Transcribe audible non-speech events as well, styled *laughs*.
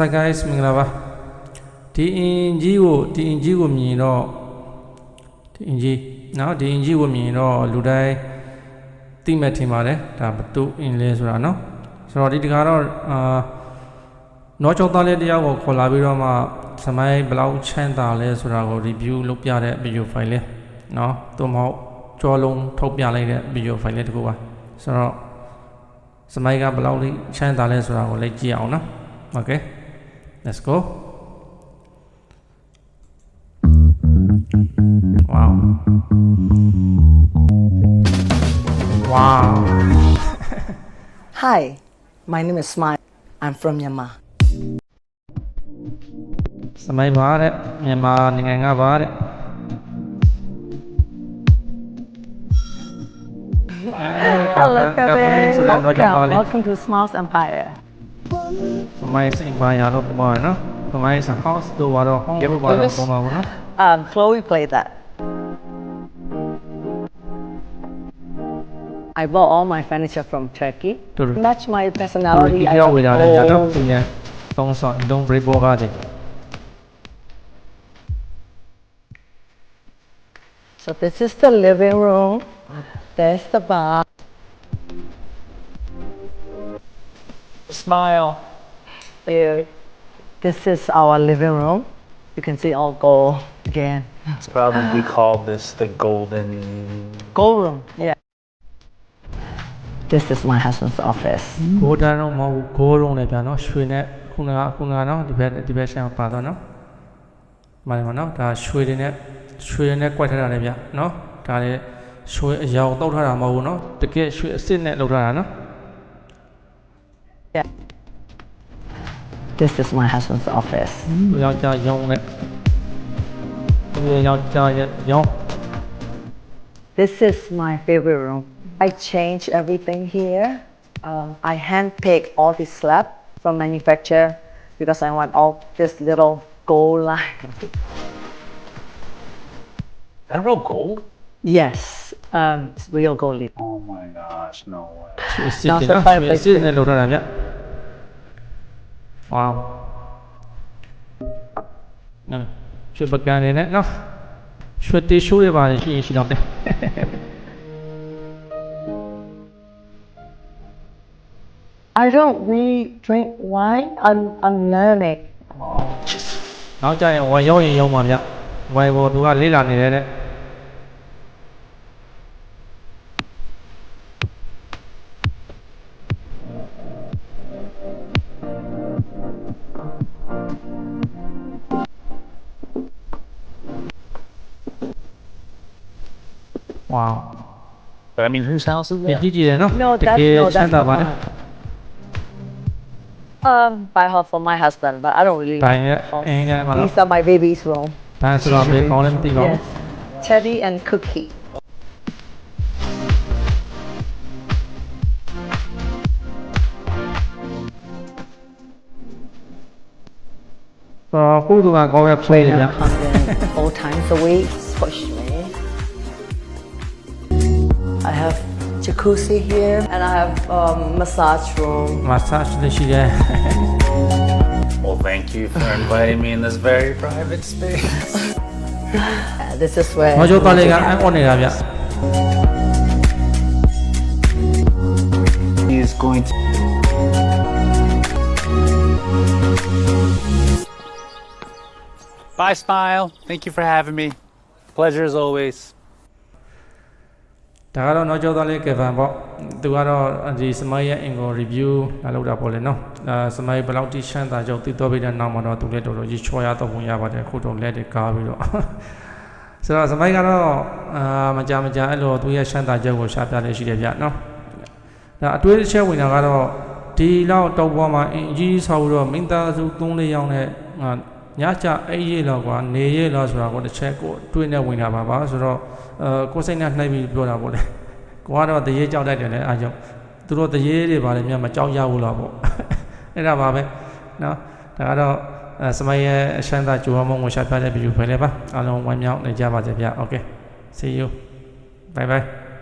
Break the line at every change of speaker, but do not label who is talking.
What's up guys မင်္ဂလာပါဒီအင်ကြီးကိုဒီအင်ကြီးကိုမြင်တော့ဒီအင်ကြီးနော်ဒီအင်ကြီးကိုမြင်တော့လူတိုင်းသိမဲ့ထင်ပါတယ်ဒါဘသူအင်လဲဆိုတာနော်ဆိုတော့ဒီတခါတော့အာနောချောသားလေးတယောက်ကိုခေါ်လာပြီးတော့မှစမိုင်းဘယ်လောက်ချမ်းသာလဲဆိုတာကို review လုပ်ပြတဲ့ video file လေးနော်သို့မဟုတ်ကြောလုံးထုတ်ပြလိုက်တဲ့ video file လေးတစ်ခုပါဆိုတော့စမိုင်းကဘယ်လောက်လေးချမ်းသာလဲဆိုတာကိုလည်းကြည့်အောင်နော် okay let's go wow wow
Hi, my name is Smile. I'm from Myanmar.
စမိုင်းပါတဲ့မြန်မာနိုင်ငံကပါတဲ့
Hello, Kevin.
ဆိုတော့ကြောက်ပါ
Welcome,
လေ
welcome to Smiles Empire.
Amazing my Arab Boy, no? Amazing house, the what home, do no?
Um, Chloe played that. I bought all my furniture from Turkey. Match my personality. I
don't. Don't don't.
So this is the living room. There's the bar.
Smile.
Here. This is our living room. You can see all gold again.
It's probably called this the golden.
Gold room. Yeah. This is my husband's office.
ဂိုးတန်းတော့မဟုတ်ဘူးဂိုးရုံးလည်းပြန်နော်ရွှေနဲ့ခုနကခုနကနော်ဒီဘက်ဒီဘက်ဆန်ပါတော့နော်မှန်တယ်မနော်ဒါရွှေတွေနဲ့ရွှေတွေနဲ့ကွက်ထားတာလည်းဗျနော်ဒါလည်းရွှေအရောင်တောက်ထားတာမဟုတ်ဘူးနော်တကယ်ရွှေအစ်စ်နဲ့လောက်ထားတာနော်
Yeah. This is my husband's office. This is my favorite room. I change everything here. Uh, I handpick all the slab from manufacturer because I want all this little gold *laughs* line.
that real gold?
Yes, um, it's real gold leaf.
Oh my gosh, no way.
wow à, chuyện bật gà này đấy nó chuyện tí xu vào thì chị đọc đây *laughs*
I don't really drink wine
un unlearned. Nói cho em ngoài vô gì vô mà vậy? Ngoài vô thứ ba lý gì đấy đấy. Wow.
But I mean, whose house is that?
Gigi
no? That's, no, that's not mine. Um, by her for my husband, but I don't really.
By, oh.
These are my
babies, well. That's what I'm calling them.
Yes. Teddy and Cookie.
So, who do I go to play?
Yeah, Four times a week. Push. have jacuzzi here, and I have um, massage room.
massage လည်းရှိတယ*laughs* ်
Well, thank you for inviting me in this very private space. *laughs*
Uh, this is where.
မကျော်တော်လေးကအန်အော်နေတာဗျ
He is going to. Bye, Smile. Thank you for having me. Pleasure as always.
ဒါကတော့နောက်ကျော်တော်လေးကဗန်ပေါ့သူကတော့ဒီစမိုင်းရဲ့အင်ကို review လာလုပ်တာပေါ့လေနော်အဲစမိုင်းဘယ်လောက်တိရှမ်းသာကြောင့်တည်တော်ပြီးတဲ့နောက်မှာတော့သူလည်းတော်တော်ကြီးချောရတော့ဝင်ရပါတယ်ခုတော့လက်တွေကားပြီးတော့ဆိုတော့စမိုင်းကတော့အာမကြမကြအဲ့လိုသူရဲ့ရှမ်းသာချက်ကိုရှာပြနေရှိတယ်ဗျနော်ဒါအတွေးတစ်ချက်ဝင်တာကတော့ဒီလောက်တောက်ပေါ်မှာအင်ကြီးဆောက်ပြီးတော့မင်းသားစု3လေးယောက်နဲ့အာ ညချအဲ့ရေးလောက်ကွာနေရေးလောက်ဆိုတာကိုတစ်ချက်ကိုတွေးနေဝင်တာပါပါဆိုတော့အဲကိုယ်စိတ်နဲ့နှိုက်ပြီးပြောတာပေါ့လေကိုကတော့တရေကြောက်တတ်တယ်လေအားကြောင့်သူတို့တရေတွေပါလေမြတ်မကြောက်ရဘူးလားပေါ့အဲ့ဒါပါပဲနော်ဒါကတော့အဲစမရဲ့အရှမ်းသာကြိုးမုံကိုရှာပြတဲ့ဗီဒီယိုဖိုင်လေးပါအားလုံးဝမ်းမြောက်နေကြပါစေဗျ Okay see you bye bye